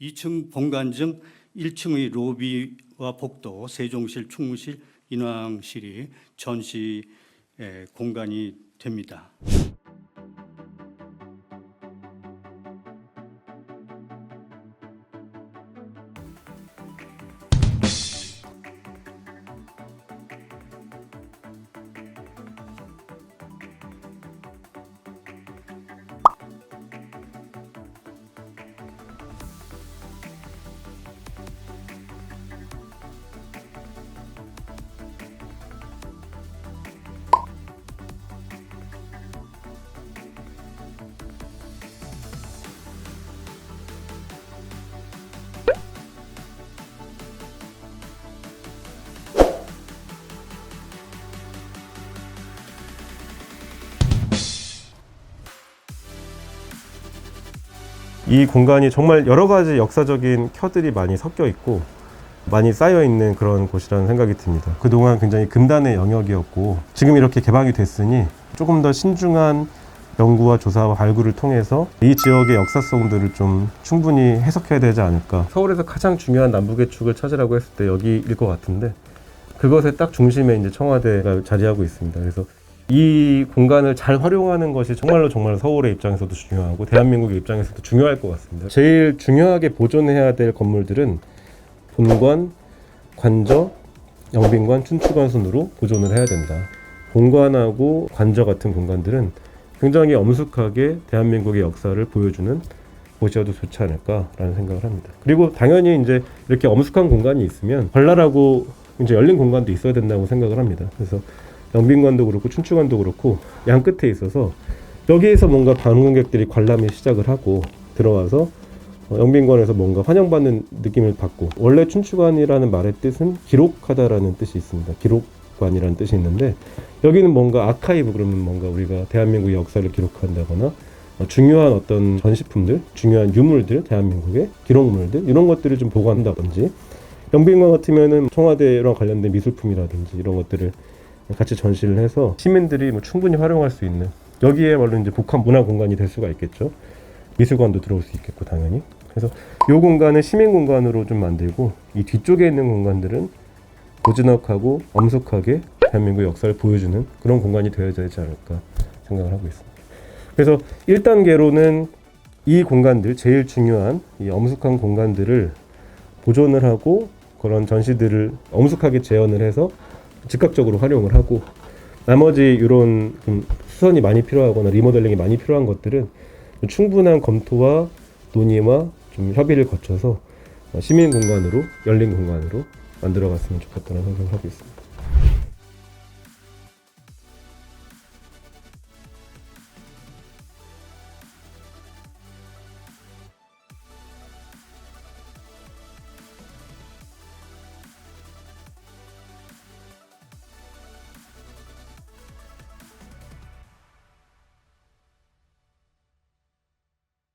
2층 본관 중 1층의 로비와 복도, 세종실, 충무실, 인왕실이 전시 에, 공간이 됩니다. 이 공간이 정말 여러 가지 역사적인 켜들이 많이 섞여 있고 많이 쌓여 있는 그런 곳이라는 생각이 듭니다. 그동안 굉장히 금단의 영역이었고 지금 이렇게 개방이 됐으니 조금 더 신중한 연구와 조사와 발굴을 통해서 이 지역의 역사성들을 좀 충분히 해석해야 되지 않을까. 서울에서 가장 중요한 남북의 축을 찾으라고 했을 때 여기일 것 같은데 그것의 딱 중심에 이제 청와대가 자리하고 있습니다. 그래서 이 공간을 잘 활용하는 것이 정말로 정말 서울의 입장에서도 중요하고 대한민국의 입장에서도 중요할 것 같습니다. 제일 중요하게 보존해야 될 건물들은 본관, 관저, 영빈관, 춘추관 순으로 보존을 해야 된다. 본관하고 관저 같은 공간들은 굉장히 엄숙하게 대한민국의 역사를 보여주는 곳이어도 좋지 않을까라는 생각을 합니다. 그리고 당연히 이제 이렇게 엄숙한 공간이 있으면 발랄하고 이제 열린 공간도 있어야 된다고 생각을 합니다. 그래서 영빈관도 그렇고 춘추관도 그렇고 양 끝에 있어서 여기에서 뭔가 방문객들이 관람을 시작을 하고 들어와서 어, 영빈관에서 뭔가 환영받는 느낌을 받고 원래 춘추관이라는 말의 뜻은 기록하다라는 뜻이 있습니다. 기록관이라는 뜻이 있는데 여기는 뭔가 아카이브 그러면 뭔가 우리가 대한민국의 역사를 기록한다거나 어, 중요한 어떤 전시품들, 중요한 유물들, 대한민국의 기록물들 이런 것들을 좀 보관한다든지 영빈관 같으면은 청와대랑 관련된 미술품이라든지 이런 것들을 같이 전시를 해서 시민들이 뭐 충분히 활용할 수 있는 여기에 말로 이제 복합 문화 공간이 될 수가 있겠죠. 미술관도 들어올 수 있겠고 당연히. 그래서 이 공간을 시민 공간으로 좀 만들고 이 뒤쪽에 있는 공간들은 고즈넉하고 엄숙하게 대한민국 역사를 보여주는 그런 공간이 되어야 되지 않을까 생각을 하고 있습니다. 그래서 1단계로는 이 공간들 제일 중요한 이 엄숙한 공간들을 보존을 하고 그런 전시들을 엄숙하게 재현을 해서 즉각적으로 활용을 하고 나머지 이런 좀 수선이 많이 필요하거나 리모델링이 많이 필요한 것들은 충분한 검토와 논의와 좀 협의를 거쳐서 시민 공간으로 열린 공간으로 만들어갔으면 좋겠다는 생각을 하고 있습니다.